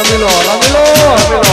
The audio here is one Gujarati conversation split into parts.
રમી લો રમી લો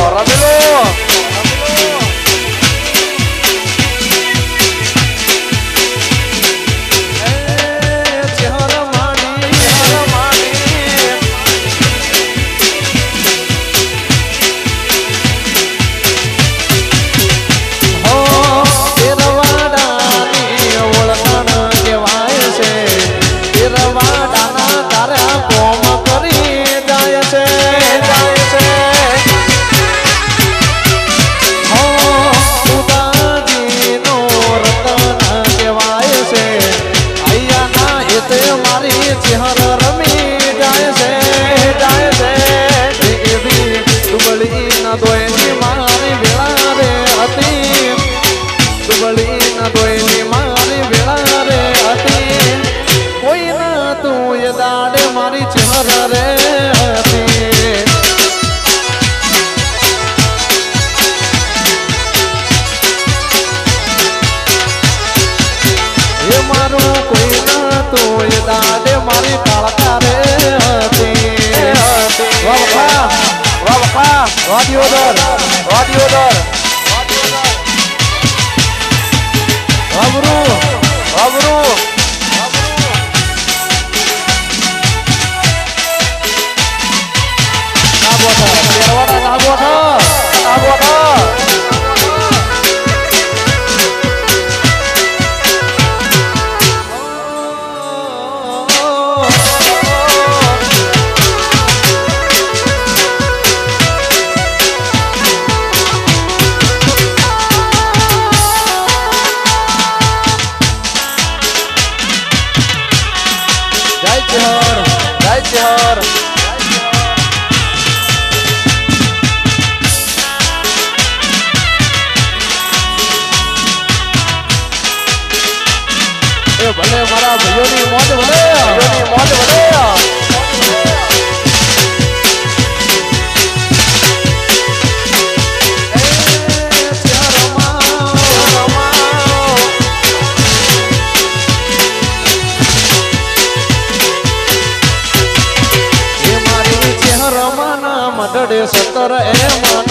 કોઈ નતું એ દાડે મારી ટાળતા રે હતી વાહ વાહ વાહ વાહ વાહ દિયોદર વાહ દિયોદર Senhor, vai Senhor. ભલે મારા ભાઈઓની મોત ભલે ભાઈઓની મોત ભલે સાડે સત્તર એમ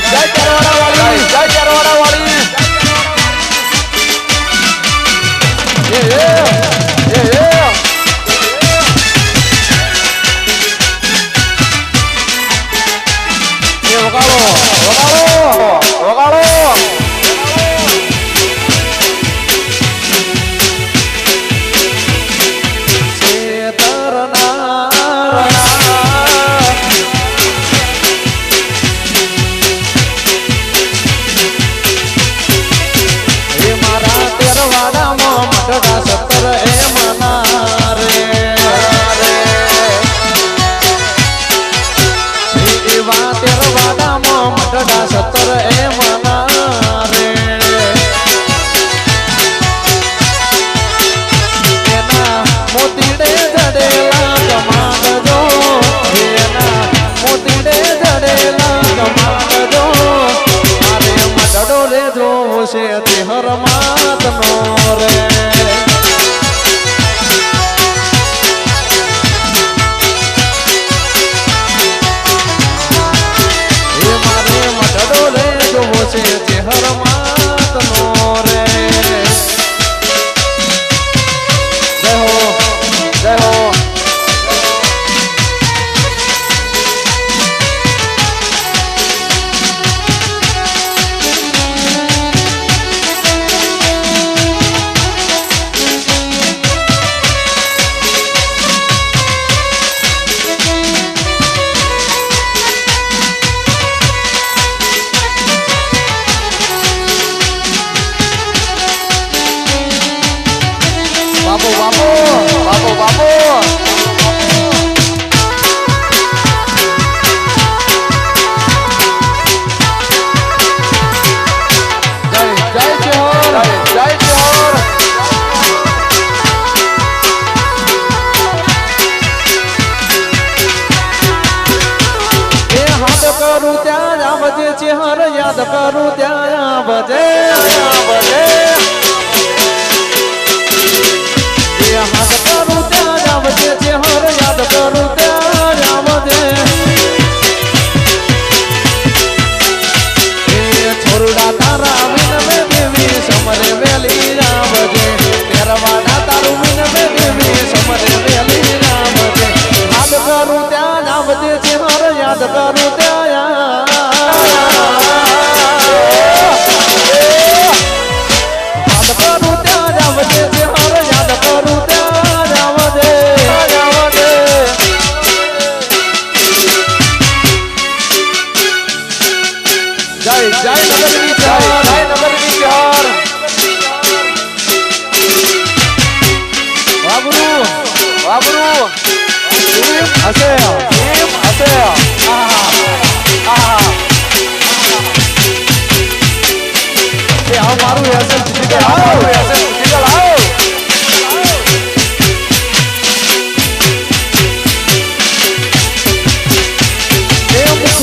જય વગાડો વગાડો વગાડો करू त्या बजे चेहर याद करू त्या बजे જય નગરની જય જય નગરની જય વાગુરુ વાગુરુ હશે.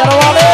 ಎರವಾಳೆ